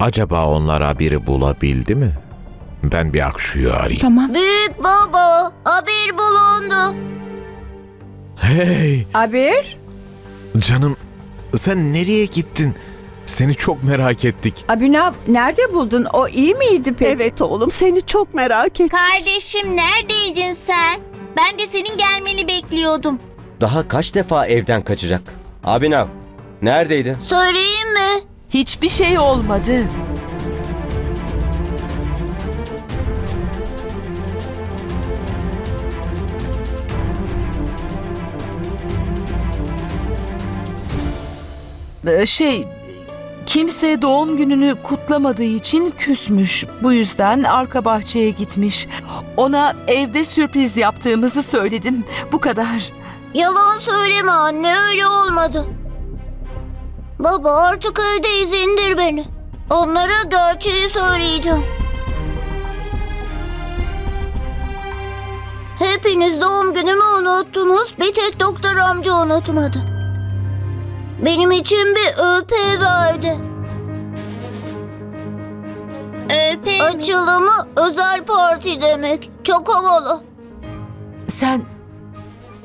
Acaba onlara biri bulabildi mi? Ben bir Akşu'yu arayayım. Tamam. Büyük baba, haber bulundu. Hey Abir? canım sen nereye gittin? Seni çok merak ettik. Abinav nerede buldun? O iyi miydi peki? Evet oğlum seni çok merak ettim. Kardeşim neredeydin sen? Ben de senin gelmeni bekliyordum. Daha kaç defa evden kaçacak? Abinav, neredeydin? Söyleyeyim mi? Hiçbir şey olmadı. Ee, Şey, kimse doğum gününü kutlamadığı için küsmüş. Bu yüzden arka bahçeye gitmiş. Ona evde sürpriz yaptığımızı söyledim. Bu kadar. Yalan söyleme anne öyle olmadı. Baba artık evdeyiz indir beni. Onlara gerçeği söyleyeceğim. Hepiniz doğum günümü unuttunuz. Bir tek doktor amca unutmadı. Benim için bir ÖP verdi. ÖP Açılımı özel parti demek. Çok havalı. Sen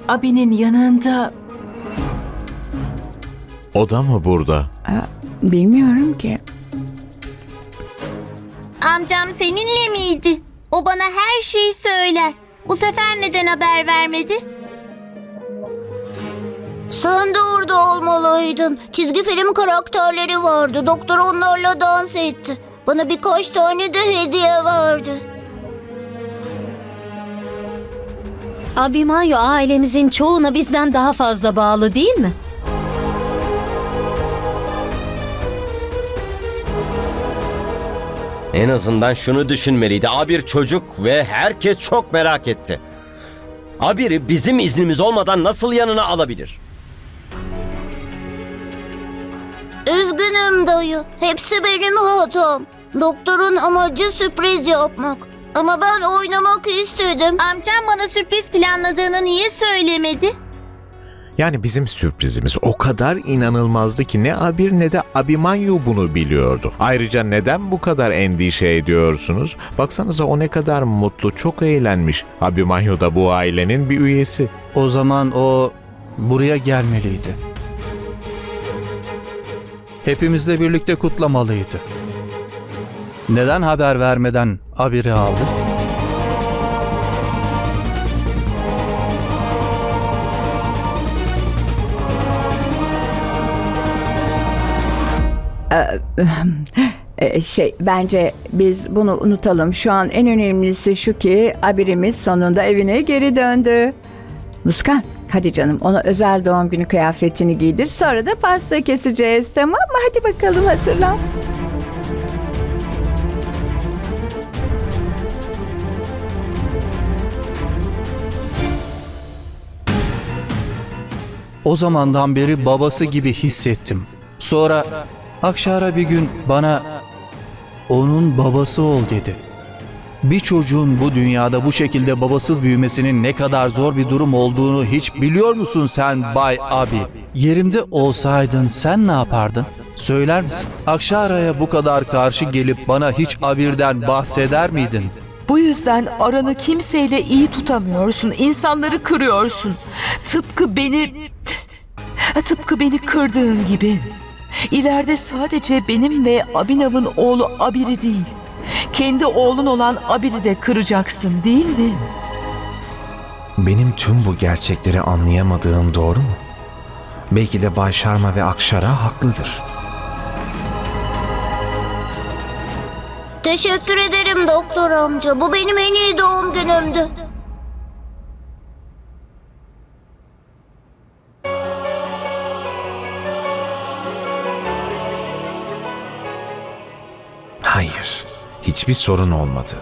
abinin yanında O da mı burada? Aa, bilmiyorum ki. Amcam seninle miydi? O bana her şeyi söyler. Bu sefer neden haber vermedi? Sen de orada olmalıydın. Çizgi film karakterleri vardı. Doktor onlarla dans etti. Bana birkaç tane de hediye verdi. Abimayo ailemizin çoğuna bizden daha fazla bağlı değil mi? En azından şunu düşünmeliydi. Abir çocuk ve herkes çok merak etti. Abir'i bizim iznimiz olmadan nasıl yanına alabilir? Üzgünüm dayı. Hepsi benim hatam. Doktorun amacı sürpriz yapmak. Ama ben oynamak istedim. Amcam bana sürpriz planladığını niye söylemedi? Yani bizim sürprizimiz o kadar inanılmazdı ki ne Abir ne de Abimanyu bunu biliyordu. Ayrıca neden bu kadar endişe ediyorsunuz? Baksanıza o ne kadar mutlu, çok eğlenmiş. Abimanyu da bu ailenin bir üyesi. O zaman o buraya gelmeliydi. Hepimizle birlikte kutlamalıydı. Neden haber vermeden haberi aldı? Ee, şey bence biz bunu unutalım. Şu an en önemlisi şu ki Abirimiz sonunda evine geri döndü. Muskan hadi canım ona özel doğum günü kıyafetini giydir. Sonra da pasta keseceğiz tamam mı? Hadi bakalım hazırlan. O zamandan beri babası gibi hissettim. Sonra Akşara bir gün bana onun babası ol dedi. Bir çocuğun bu dünyada bu şekilde babasız büyümesinin ne kadar zor bir durum olduğunu hiç biliyor musun sen Bay Abi? Yerimde olsaydın sen ne yapardın? Söyler misin? Akşara'ya bu kadar karşı gelip bana hiç Abir'den bahseder miydin? Bu yüzden aranı kimseyle iyi tutamıyorsun. İnsanları kırıyorsun. Tıpkı beni... Tıpkı beni kırdığın gibi. İleride sadece benim ve Abinav'ın oğlu Abir'i değil, kendi oğlun olan Abir'i de kıracaksın değil mi? Benim tüm bu gerçekleri anlayamadığım doğru mu? Belki de Bay Sharma ve Akşara haklıdır. Teşekkür ederim doktor amca. Bu benim en iyi doğum günümdü. Hiçbir sorun olmadı.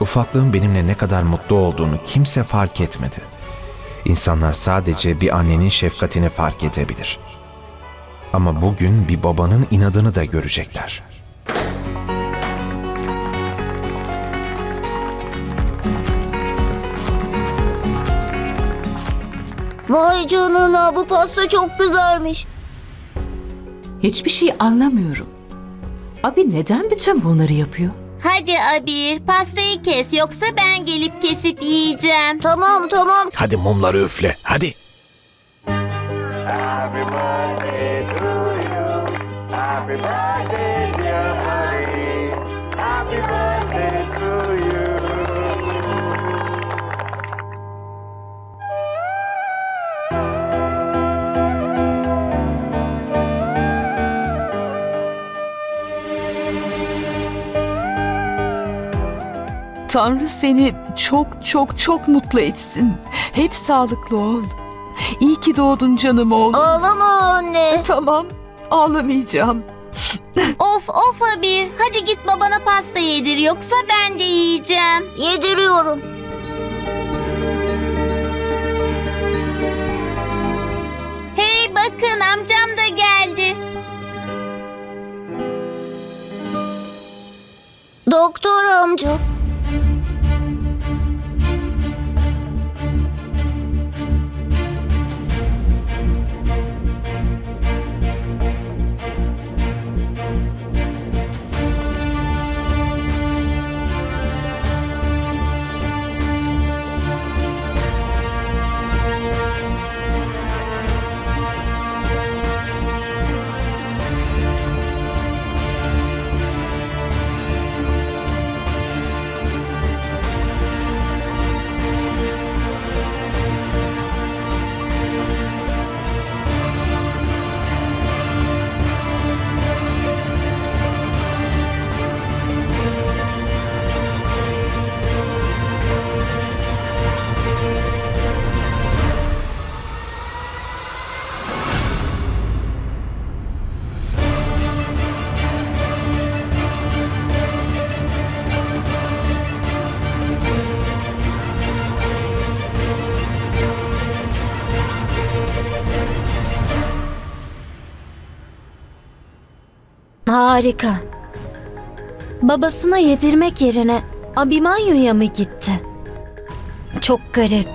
Ufaklığın benimle ne kadar mutlu olduğunu kimse fark etmedi. İnsanlar sadece bir annenin şefkatini fark edebilir. Ama bugün bir babanın inadını da görecekler. Vay canına bu pasta çok güzelmiş. hiçbir şey anlamıyorum. Abi neden bütün bunları yapıyor? Hadi Abir pastayı kes yoksa ben gelip kesip yiyeceğim. Tamam tamam. Hadi mumları üfle. Hadi. Tanrı seni çok çok çok mutlu etsin. Hep sağlıklı ol. İyi ki doğdun canım oğlum. Ağlama anne. Tamam, ağlamayacağım. Of of Abir. Hadi git babana pasta yedir yoksa ben de yiyeceğim. Yediriyorum. Hey bakın amcam da geldi. Doktor amca. Harika. Babasına yedirmek yerine Abimanyu'ya mı gitti? Çok garip.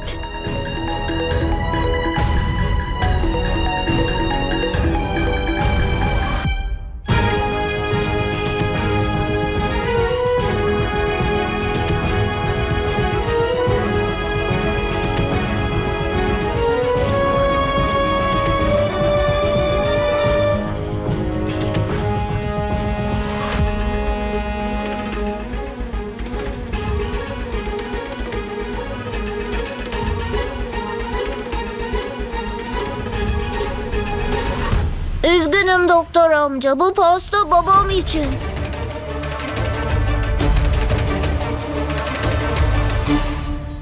Amca. Bu pasta babam için.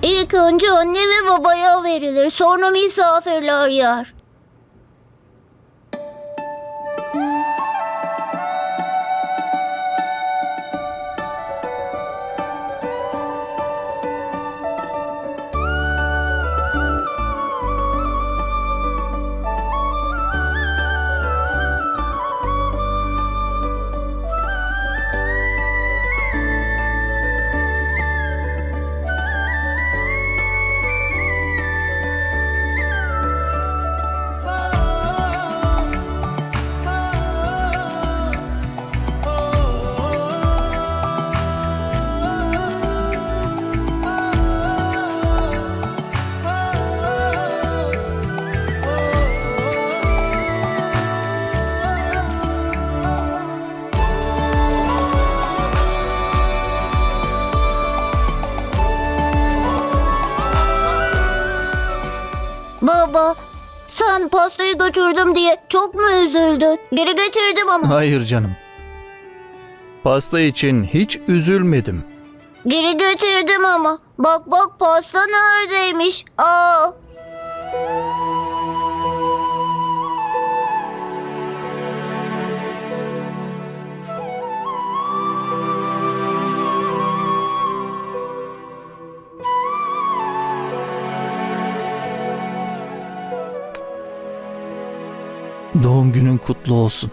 İlk önce anne ve babaya verilir. Sonra misafirler yer. Pastayı götürdüm diye çok mu üzüldün? Geri getirdim ama. Hayır canım. Pasta için hiç üzülmedim. Geri getirdim ama. Bak bak pasta neredeymiş? Aa. Doğum günün kutlu olsun.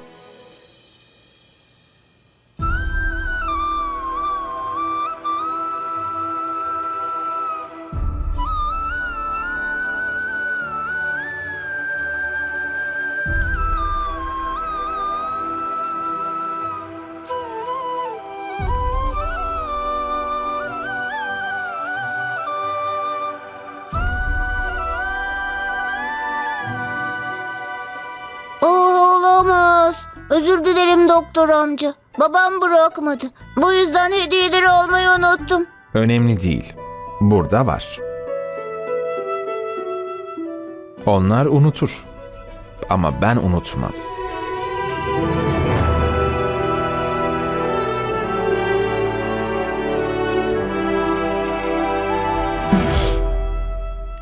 Doktor amca. Babam bırakmadı. Bu yüzden hediyeleri almayı unuttum. Önemli değil. Burada var. Onlar unutur. Ama ben unutmam.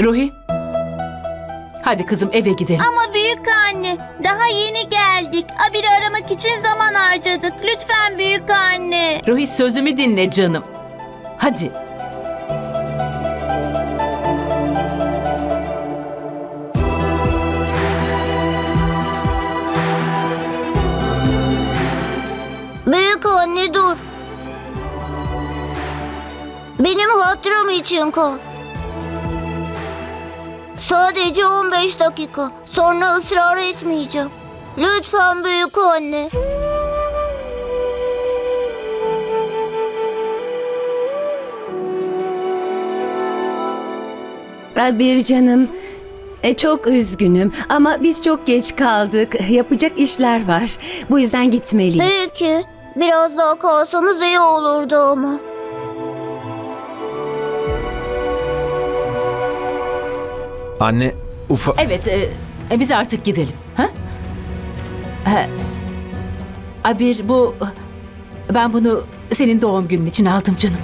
Ruhi. Hadi kızım eve gidelim. Ama daha yeni geldik. Abiri aramak için zaman harcadık. Lütfen büyük anne. Ruhi sözümü dinle canım. Hadi. Büyük anne dur. Benim hatırım için kal. Sadece 15 dakika. Sonra ısrar etmeyeceğim. Lütfen büyük anne. Bir canım. E, Çok üzgünüm ama biz çok geç kaldık. Yapacak işler var. Bu yüzden gitmeliyiz. Peki. Biraz daha kalsanız iyi olurdu ama. Anne ufa... Evet, e, e, biz artık gidelim. Ha? E, Abir bu ben bunu senin doğum günün için aldım canım.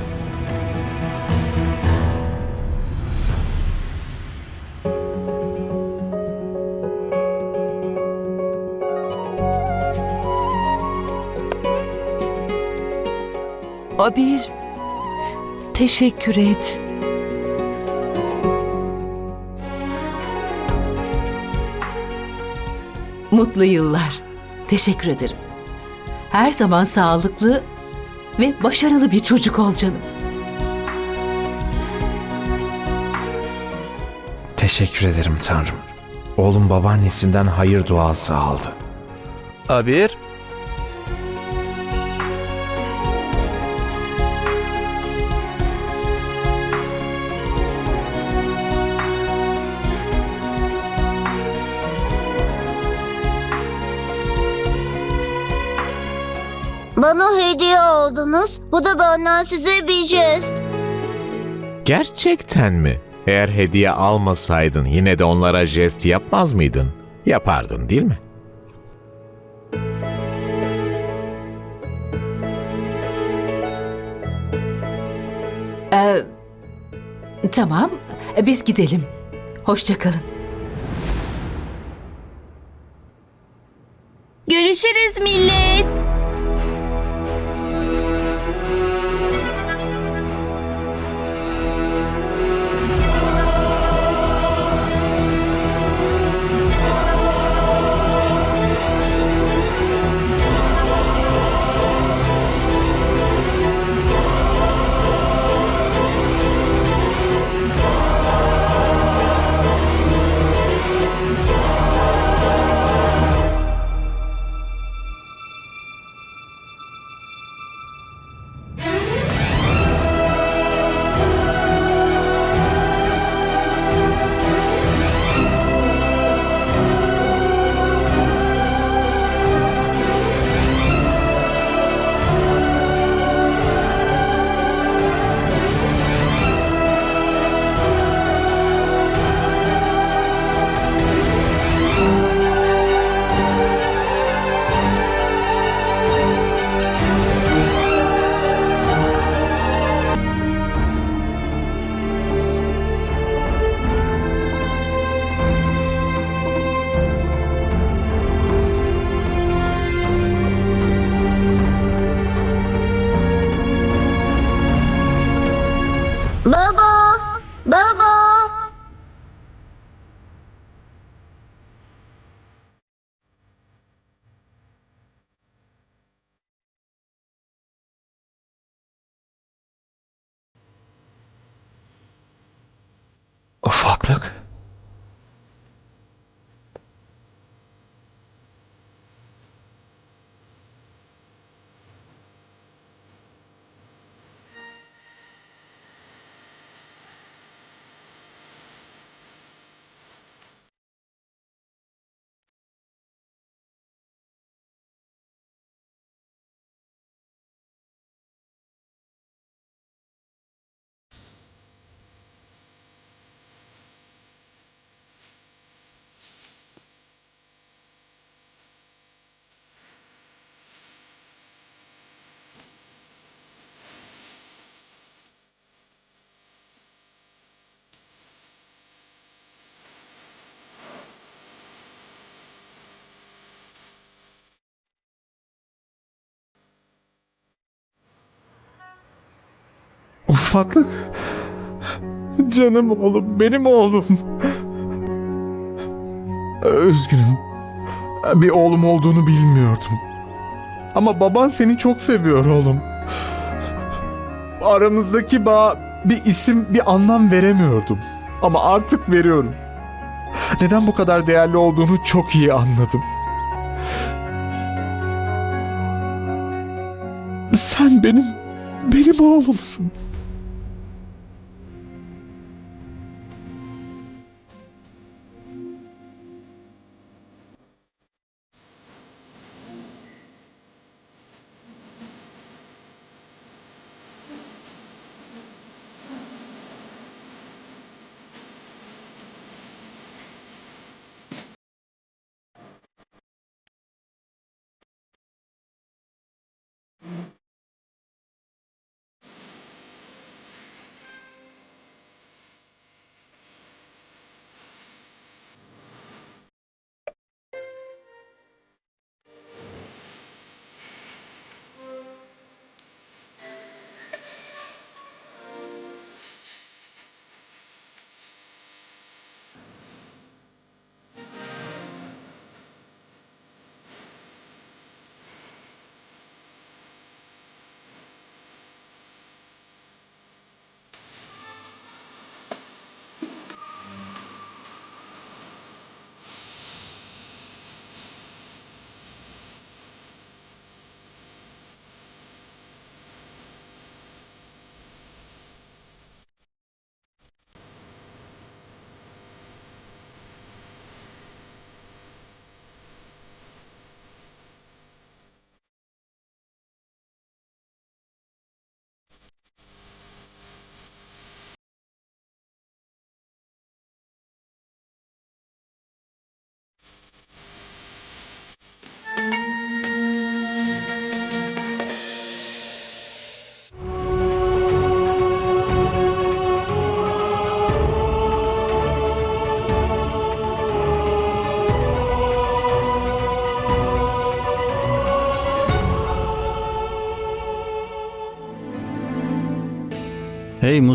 Abir, teşekkür et. Mutlu yıllar. Teşekkür ederim. Her zaman sağlıklı ve başarılı bir çocuk ol canım. Teşekkür ederim Tanrım. Oğlum babaannesinden hayır duası aldı. Abir, aldınız. Bu da benden size bir jest. Gerçekten mi? Eğer hediye almasaydın yine de onlara jest yapmaz mıydın? Yapardın değil mi? Ee, tamam, e, biz gidelim. Hoşça kalın. Görüşürüz millet. Ufaklık. Canım oğlum, benim oğlum. Üzgünüm. Bir oğlum olduğunu bilmiyordum. Ama baban seni çok seviyor oğlum. Aramızdaki bağ bir isim, bir anlam veremiyordum. Ama artık veriyorum. Neden bu kadar değerli olduğunu çok iyi anladım. Sen benim, benim oğlumsun.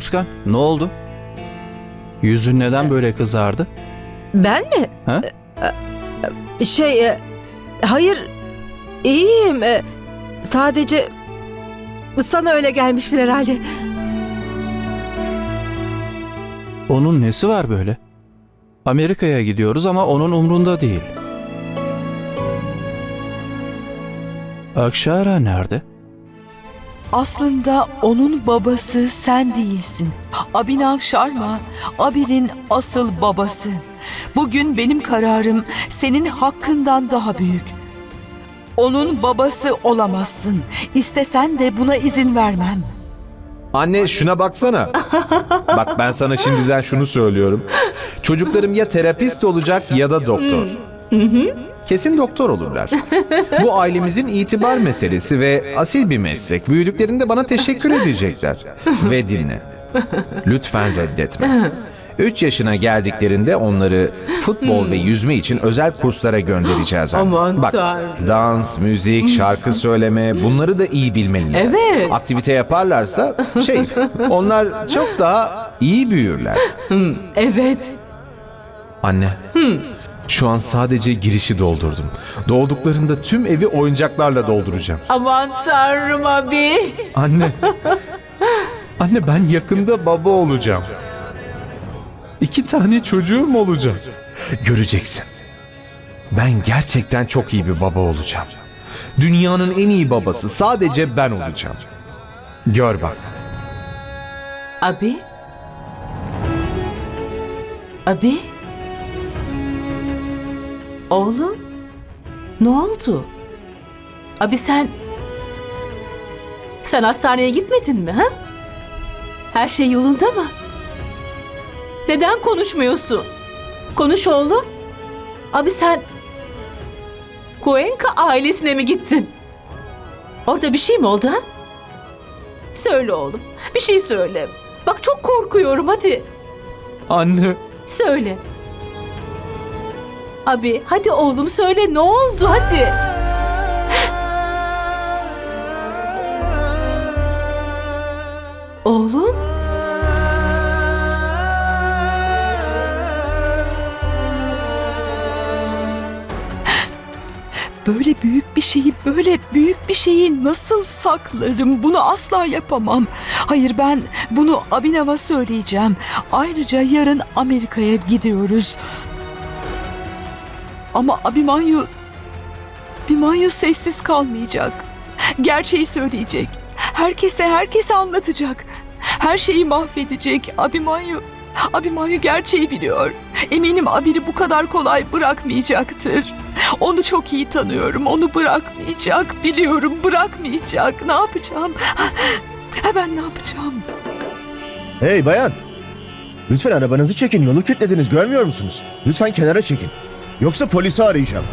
Hey Muskan, ne oldu? Yüzün neden böyle kızardı? Ben mi? Ha? Şey, e, hayır, iyiyim. E, Sadece sana öyle gelmiştir herhalde. Onun nesi var böyle? Amerika'ya gidiyoruz ama onun umrunda değil. Akşara nerede? Aslında onun babası sen değilsin. Abhinav Sharma, Abir'in asıl babası. Bugün benim kararım senin hakkından daha büyük. Onun babası olamazsın. İstesen de buna izin vermem. Anne şuna baksana. Bak ben sana şimdiden şunu söylüyorum. Çocuklarım ya terapist olacak ya da doktor. Kesin doktor olurlar. Bu ailemizin itibar meselesi ve asil bir meslek. Büyüdüklerinde bana teşekkür edecekler. Ve dinle. Lütfen reddetme. 3 yaşına geldiklerinde onları futbol ve yüzme için özel kurslara göndereceğiz. anne. Aman Bak, Tanrım. dans, müzik, şarkı söyleme bunları da iyi bilmeliler. Evet. Aktivite yaparlarsa şey onlar çok daha iyi büyürler. Evet. Anne. Şu an sadece girişi doldurdum. Doğduklarında tüm evi oyuncaklarla dolduracağım. Aman tanrım abi. Anne. Anne ben yakında baba olacağım. İki tane çocuğum olacak. Göreceksin. Ben gerçekten çok iyi bir baba olacağım. Dünyanın en iyi babası sadece ben olacağım. Gör bak. Abi? Abi? Oğlum? Ne oldu? Abi sen... Sen hastaneye gitmedin mi ha? Her şey yolunda mı? Neden konuşmuyorsun? Konuş oğlum. Abi sen... Goenka ailesine mi gittin? Orada bir şey mi oldu ha? Söyle oğlum. Bir şey söyle. Bak çok korkuyorum hadi. Anne. Söyle. Abi hadi oğlum söyle ne oldu hadi. Oğlum? Böyle büyük bir şeyi, böyle büyük bir şeyi nasıl saklarım? Bunu asla yapamam. Hayır ben bunu Abinav'a söyleyeceğim. Ayrıca yarın Amerika'ya gidiyoruz. Ama Abimanyu... Abimanyu sessiz kalmayacak. Gerçeği söyleyecek. Herkese, herkese anlatacak. Her şeyi mahvedecek. Abimanyu... Abimanyu gerçeği biliyor. Eminim Abir'i bu kadar kolay bırakmayacaktır. Onu çok iyi tanıyorum. Onu bırakmayacak. Biliyorum bırakmayacak. Ne yapacağım? Ha, ben ne yapacağım? Hey bayan! Lütfen arabanızı çekin. Yolu kilitlediniz. Görmüyor musunuz? Lütfen kenara çekin. Yoksa polisi arayacağım.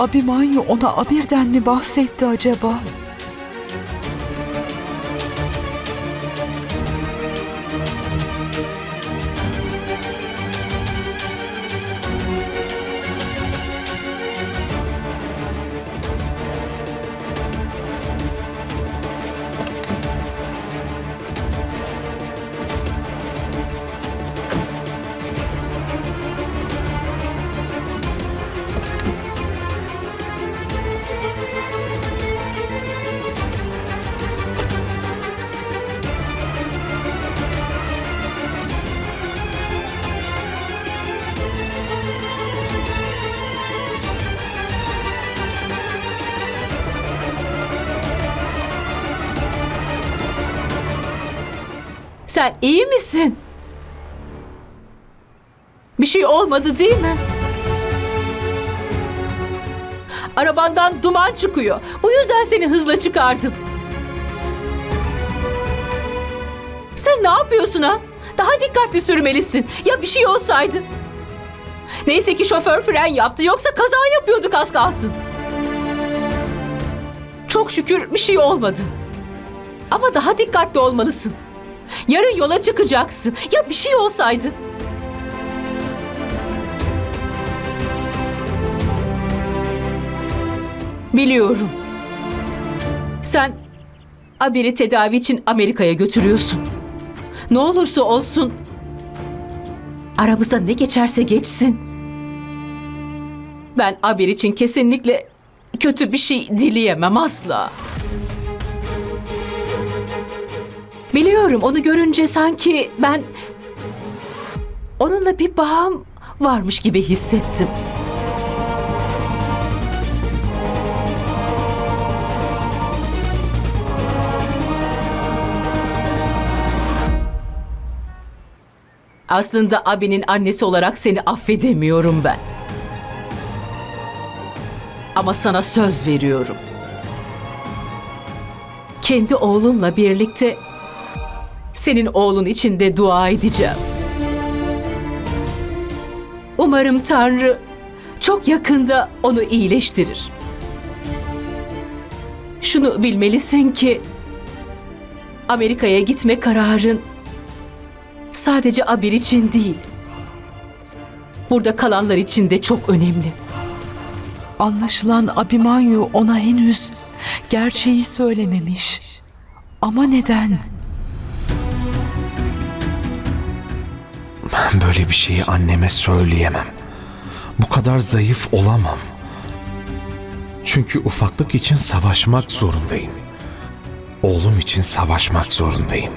Abimanyu ona Abir'den mi bahsetti acaba? Sen iyi misin? Bir şey olmadı değil mi? Arabandan duman çıkıyor. Bu yüzden seni hızla çıkardım. Sen ne yapıyorsun ha? Daha dikkatli sürmelisin. Ya bir şey olsaydı? Neyse ki şoför fren yaptı yoksa kaza yapıyorduk az kalsın. Çok şükür bir şey olmadı. Ama daha dikkatli olmalısın. Yarın yola çıkacaksın. Ya bir şey olsaydı? Biliyorum. Sen Abir'i tedavi için Amerika'ya götürüyorsun. Ne olursa olsun aramızda ne geçerse geçsin. Ben Abir için kesinlikle kötü bir şey dileyemem asla. Biliyorum onu görünce sanki ben onunla bir bağım varmış gibi hissettim. Aslında abinin annesi olarak seni affedemiyorum ben. Ama sana söz veriyorum. Kendi oğlumla birlikte senin oğlun için de dua edeceğim. Umarım Tanrı çok yakında onu iyileştirir. Şunu bilmelisin ki Amerika'ya gitme kararın sadece Abir için değil. Burada kalanlar için de çok önemli. Anlaşılan Abimanyu ona henüz gerçeği söylememiş. Ama neden? Ben böyle bir şeyi anneme söyleyemem. Bu kadar zayıf olamam. Çünkü ufaklık için savaşmak zorundayım. Oğlum için savaşmak zorundayım.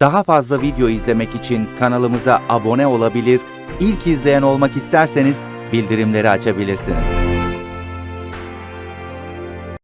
Daha fazla video izlemek için kanalımıza abone olabilir, ilk izleyen olmak isterseniz bildirimleri açabilirsiniz.